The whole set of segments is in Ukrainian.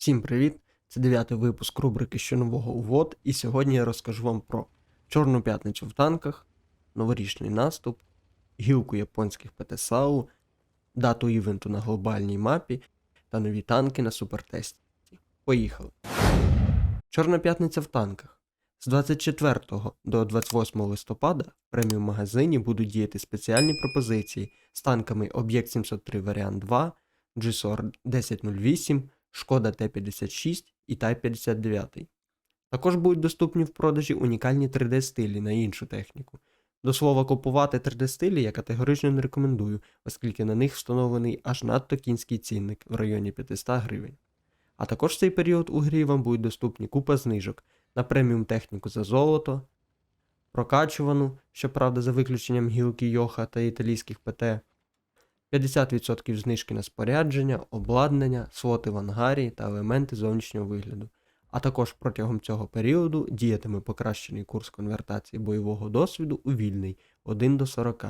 Всім привіт! Це дев'ятий випуск рубрики Що нового увод, і сьогодні я розкажу вам про Чорну п'ятницю в танках, новорічний наступ, гілку японських ПТСАУ, дату івенту на глобальній мапі та нові танки на супертесті. Поїхали! Чорна п'ятниця в танках. З 24 до 28 листопада в преміум магазині будуть діяти спеціальні пропозиції з танками Об'єкт 703 Варіант 2, GSOR 1008, Шкода Т-56 і Тай-59. Також будуть доступні в продажі унікальні 3D-стилі на іншу техніку. До слова, купувати 3D-стилі я категорично не рекомендую, оскільки на них встановлений аж надто кінський цінник в районі 500 гривень. А також в цей період у грі вам будуть доступні купа знижок на преміум техніку за золото, прокачувану, щоправда, за виключенням гілки Йоха та італійських ПТ, 50% знижки на спорядження, обладнання, слоти в ангарі та елементи зовнішнього вигляду. А також протягом цього періоду діятиме покращений курс конвертації бойового досвіду у вільний 1 до 40.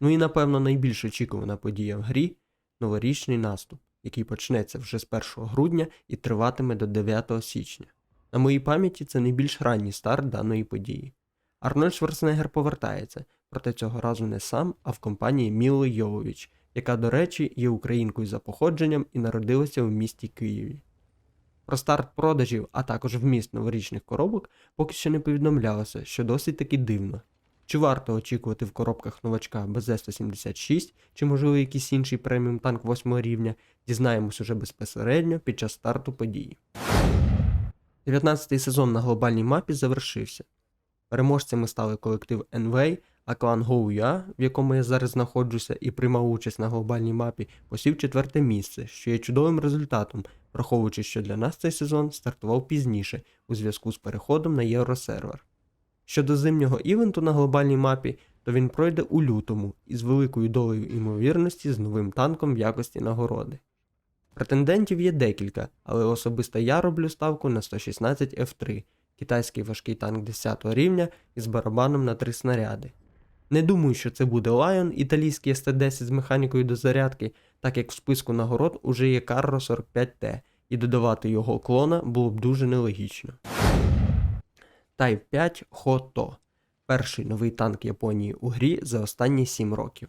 Ну і напевно найбільш очікувана подія в грі новорічний наступ, який почнеться вже з 1 грудня і триватиме до 9 січня. На моїй пам'яті це найбільш ранній старт даної події. Арнольд Шварценеггер повертається, проте цього разу не сам, а в компанії Міли Йовович, яка, до речі, є українкою за походженням і народилася в місті Києві. Про старт продажів, а також вміст новорічних коробок поки що не повідомлялося, що досить таки дивно. Чи варто очікувати в коробках новачка БЗ-176, чи можливо якийсь інший преміум танк 8 рівня, дізнаємось уже безпосередньо під час старту події. 19-й сезон на глобальній мапі завершився. Переможцями стали колектив Envy, а клан GoUA, в якому я зараз знаходжуся і приймав участь на глобальній мапі, посів четверте місце, що є чудовим результатом, враховуючи, що для нас цей сезон стартував пізніше у зв'язку з переходом на євросервер. Щодо зимнього івенту на глобальній мапі, то він пройде у лютому із великою долею імовірності з новим танком в якості нагороди. Претендентів є декілька, але особисто я роблю ставку на 116 F3, китайський важкий танк 10 рівня із барабаном на 3 снаряди. Не думаю, що це буде Lion, італійський СТ-10 з механікою до зарядки, так як в списку нагород уже є Carro 45T, і додавати його клона було б дуже нелогічно. Type 5 Хото перший новий танк Японії у грі за останні 7 років.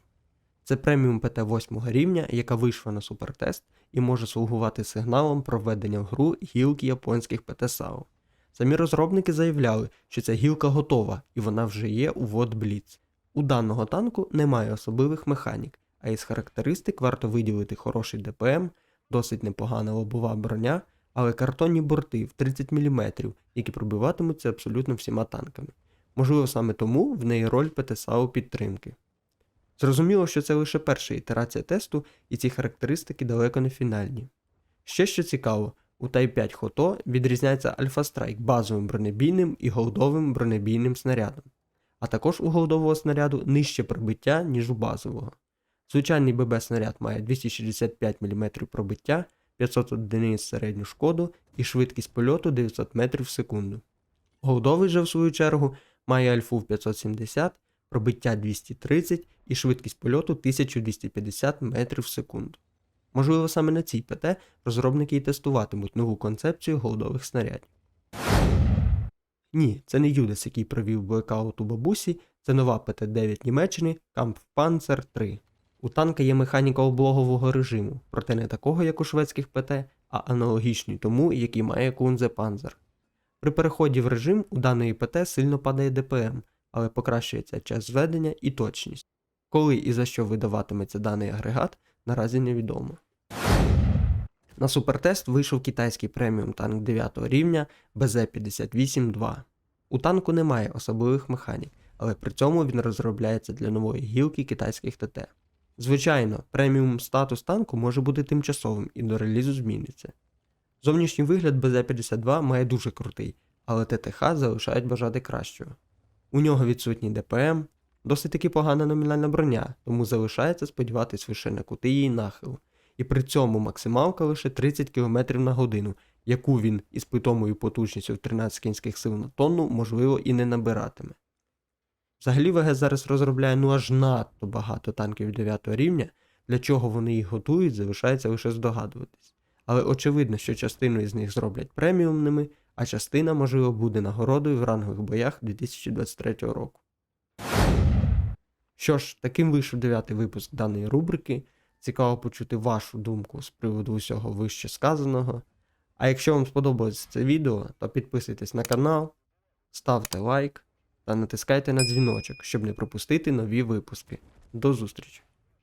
Це преміум ПТ 8 рівня, яка вийшла на супертест і може слугувати сигналом про введення в гру гілки японських ПТ-САУ. Самі розробники заявляли, що ця гілка готова і вона вже є у WOT Blitz. У даного танку немає особливих механік, а із характеристик варто виділити хороший ДПМ, досить непогана лобова броня, але картонні борти в 30 мм, які пробиватимуться абсолютно всіма танками. Можливо, саме тому в неї роль ПТ-САУ підтримки. Зрозуміло, що це лише перша ітерація тесту, і ці характеристики далеко не фінальні. Ще що цікаво, у Type 5 Хото відрізняється Alpha Strike базовим бронебійним і голдовим бронебійним снарядом, а також у голдового снаряду нижче пробиття, ніж у базового. Звичайний ББ снаряд має 265 мм пробиття, 500 одиниць середню шкоду і швидкість польоту 900 метрів в секунду. Голдовий же, в свою чергу, має альфу в 570, пробиття 230 і швидкість польоту 1250 метрів в секунду. Можливо, саме на цій ПТ розробники і тестуватимуть нову концепцію голдових снарядів. Ні, це не Юдес, який провів блекаут у бабусі, це нова ПТ-9 Німеччини Kampfpanzer 3. У танка є механіка облогового режиму, проте не такого, як у шведських ПТ, а аналогічний тому, який має Kunze Panzer. При переході в режим у даної ПТ сильно падає ДПМ, але покращується час зведення і точність. Коли і за що видаватиметься даний агрегат, наразі невідомо. На супертест вийшов китайський преміум танк 9 рівня BZ-58-2. У танку немає особливих механік, але при цьому він розробляється для нової гілки китайських ТТ. Звичайно, преміум статус танку може бути тимчасовим і до релізу зміниться. Зовнішній вигляд BZ-52 має дуже крутий, але ТТХ залишають бажати кращого. У нього відсутній ДПМ, досить таки погана номінальна броня, тому залишається сподіватись лише на кути її нахил. І при цьому максималка лише 30 км на годину, яку він із питомою потужністю в 13 кінських сил на тонну, можливо, і не набиратиме. Взагалі ВГ зараз розробляє ну аж надто багато танків 9 рівня, для чого вони їх готують, залишається лише здогадуватись. але очевидно, що частину із них зроблять преміумними, а частина, можливо, буде нагородою в рангових боях 2023 року. Що ж, таким вийшов дев'ятий випуск даної рубрики. Цікаво почути вашу думку з приводу усього вище сказаного. А якщо вам сподобалось це відео, то підписуйтесь на канал, ставте лайк та натискайте на дзвіночок, щоб не пропустити нові випуски. До зустрічі!